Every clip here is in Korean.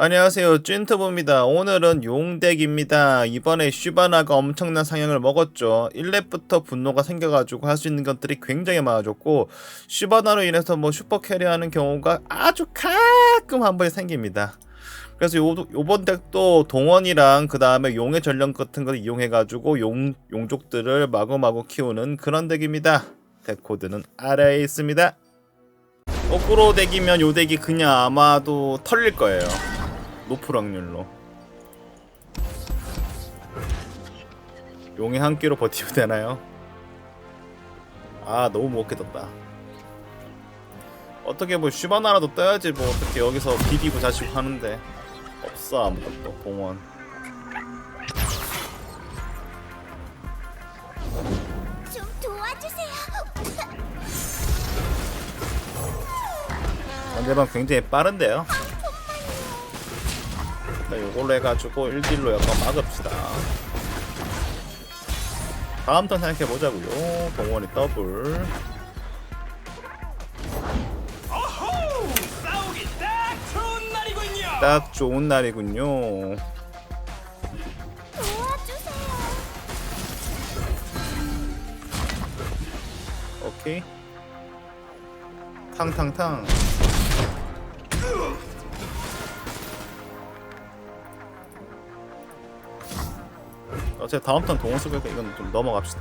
안녕하세요. 찐트브입니다. 오늘은 용덱입니다. 이번에 슈바나가 엄청난 상향을 먹었죠. 1렙부터 분노가 생겨가지고 할 수 있는 것들이 굉장히 많아졌고 슈바나로 인해서 뭐 슈퍼 캐리하는 경우가 아주 가끔 한 번에 생깁니다. 그래서 요, 요번 덱도 동원이랑 그 다음에 용의 전령 같은 걸 이용해가지고 용, 용족들을 마구마구 키우는 그런 덱입니다. 덱 코드는 아래에 있습니다. 거꾸로 덱이면 요 덱이 그냥 아마도 털릴 거예요 높을 확률로. 용의 한 끼로 버티면 되나요? 아 너무 못 깨졌다. 어떻게 뭐 슈바나라도 떠야지 뭐 어떻게 여기서 비비고 자시고 하는데. 없어 아무것도. 봉원. 좀 도와주세요. 상대방 굉장히 빠른데요? 자, 요걸로 해가지고 1딜로 약간 막읍시다. 다음 턴 생각해보자고요. 동원이 더블. 딱 좋은 날이군요. 오케이. 탕탕탕 어차피 다음 턴 동원 쓰니까 이건 좀 넘어갑시다.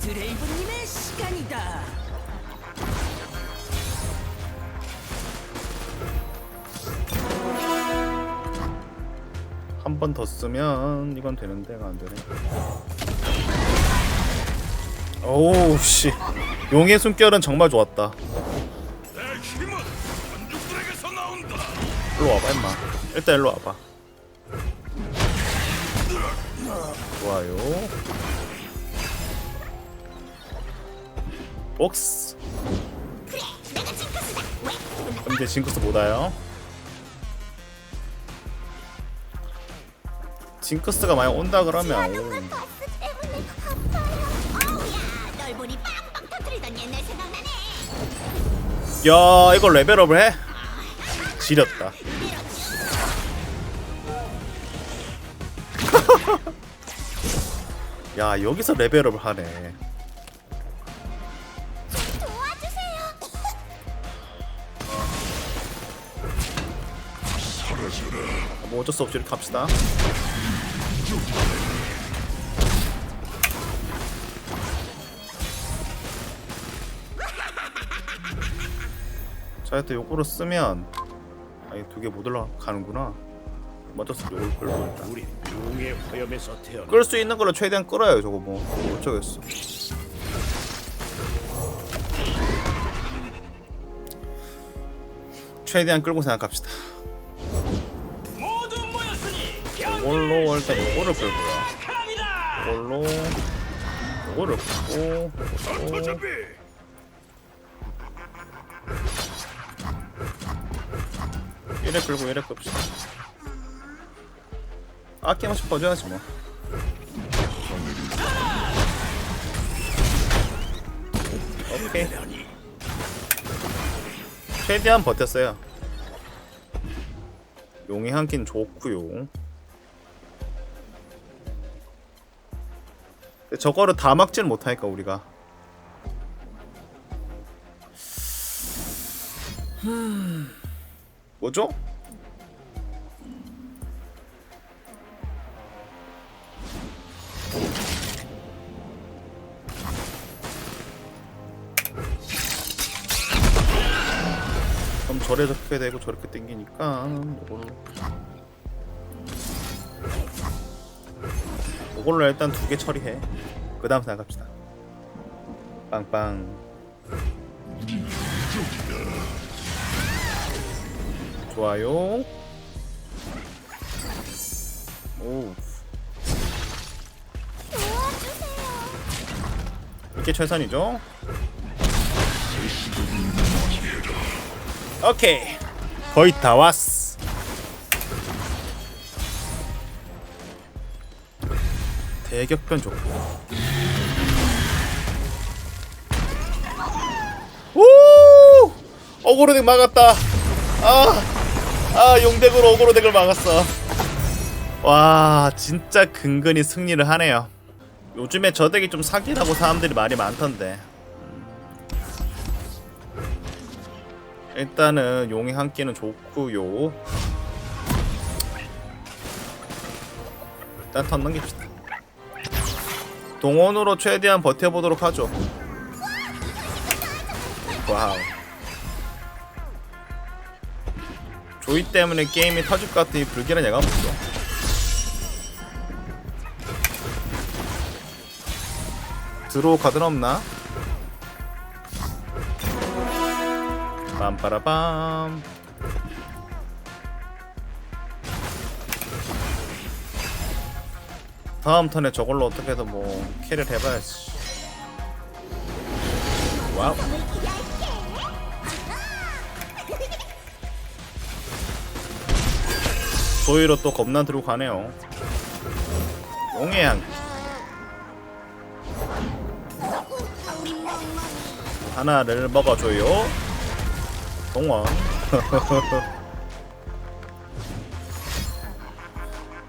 드레이브님의 시간이다. 한 번 더 쓰면 이건 되는데 안 되네. 오우 씨. 용의 숨결은 정말 좋았다. 일로 와봐 임마. 일단 일로 와봐 좋아요. 복스. 근데 징크스 못 와요. 징크스가 많이 온다 그러면. 야 이거 레벨업을 해? 지렸다 야 여기서 레벨업을 하네. 뭐 어쩔 수 없이 이렇게 갑시다. 자 일단 요거를 쓰면 아니 두 개 못 올라가는구나. 쓰 요걸 끌고 일단 용의 화염에서 태어나. 끌수 있는 걸로 최대한 끌어요 저거 뭐 어쩌겠어 최대한 끌고 생각합시다 모두 모였으니 이걸로 일단 요거를 끌고요. 이걸로 요거를 끌고 전투 요거 준비. 이래 끌고 이래 끕시다 아낌없이 퍼줘야지 뭐. 오케이. 최대한 버텼어요. 용이 한 끼는 좋구요. 저거를 다 막지는 못하니까 우리가. 뭐죠? 저래 저렇게 되고 저렇게 땡기니까 이걸로. 이걸로 일단 두 개 처리해. 그 다음 생각합시다. 빵빵. 좋아요. 오. 이게 최선이죠 오케이 거의 다 왔어 대격변 좋고 오! 어그로덱 막았다. 아. 아 용덱으로 오그로 덱을 막았어 와 진짜 근근히 승리를 하네요 요즘에 저 덱이 좀 사기라고 사람들이 말이 많던데 일단은 용의 한 끼는 좋고요. 일단 턴 넘깁시다. 동원으로 최대한 버텨보도록 하죠. 와우. 조이 때문에 게임이 터질 것 같으니 불길한 예감 없어. 드로우 카드는 없나? 빰빠라밤. 다음 턴에 저걸로 어떻게 해서 뭐 캐리를 해봐야지. 와우. 조이로 또 겁나 들고 가네요. 용의 한 하나를 먹어줘요 동원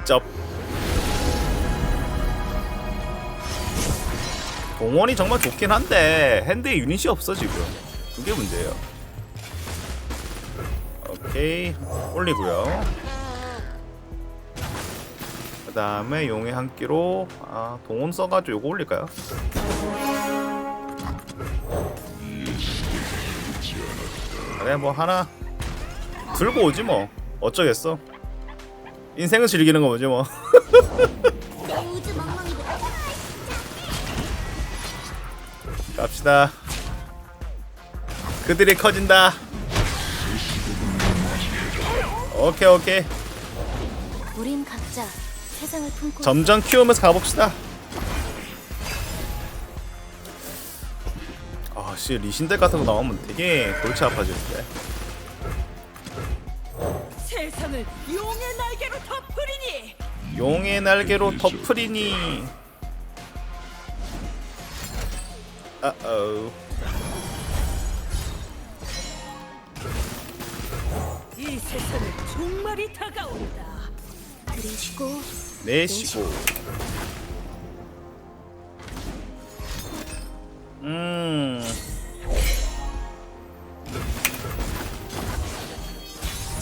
쩝. 동원이 정말 좋긴 한데 핸드에 유닛이 없어 지금. 그게 문제예요. 오케이. 올리고요. 그 다음에 용의 한 끼로 아 동원 써가지고 요거 올릴까요? 그래 뭐 하나 들고 오지 뭐. 어쩌겠어. 인생을 즐기는 거 뭐지 뭐. 갑시다. 그들이 커진다. 오케이 오케이. 우린 각자 세상을 품고 점점 키우면서 가봅시다 씨 리신덱 같은 거 나오면 되게 골치 아파지는데. 세상을 용의 날개로 덮으리니! 용의 날개로 덮으리니. 아어 이 세상은 종말이 다가온다. 그리고 내쉬고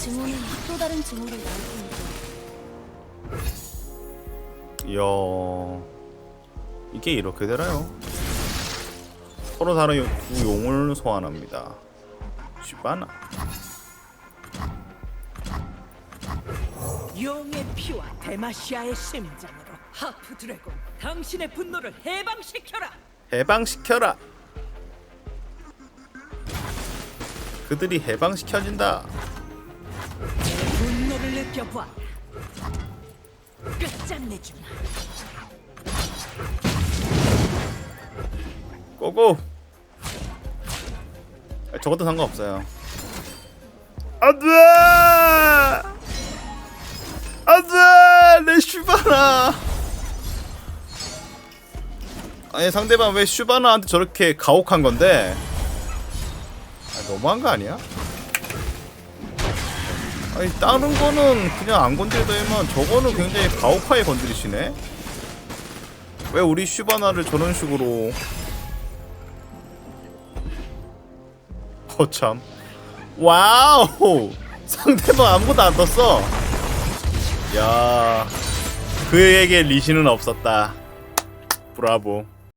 증오는 또 다른 증오를 낳을 뿐이죠. 이야 이게 이렇게 되나요? 서로 다른 요- 두 용을 소환합니다. 시바나 용의 피와 데마시아의 심장으로 하프 드래곤 당신의 분노를 해방시켜라. 해방시켜라. 그들이 해방시켜진다. 느껴봐. 끝장내주마. 고고. 아, 저것도 상관없어요. 안돼. 안돼. 내 슈바나. 아니 상대방 왜 슈바나한테 저렇게 가혹한 건데? 아, 너무한 거 아니야? 아니 다른 거는 그냥 안 건드리더니만 저거는 굉장히 가혹하게 건드리시네. 왜 우리 슈바나를 저런 식으로. 거참. 와우! 상대방 아무것도 안 떴어. 야 그에게 리신은 없었다. 브라보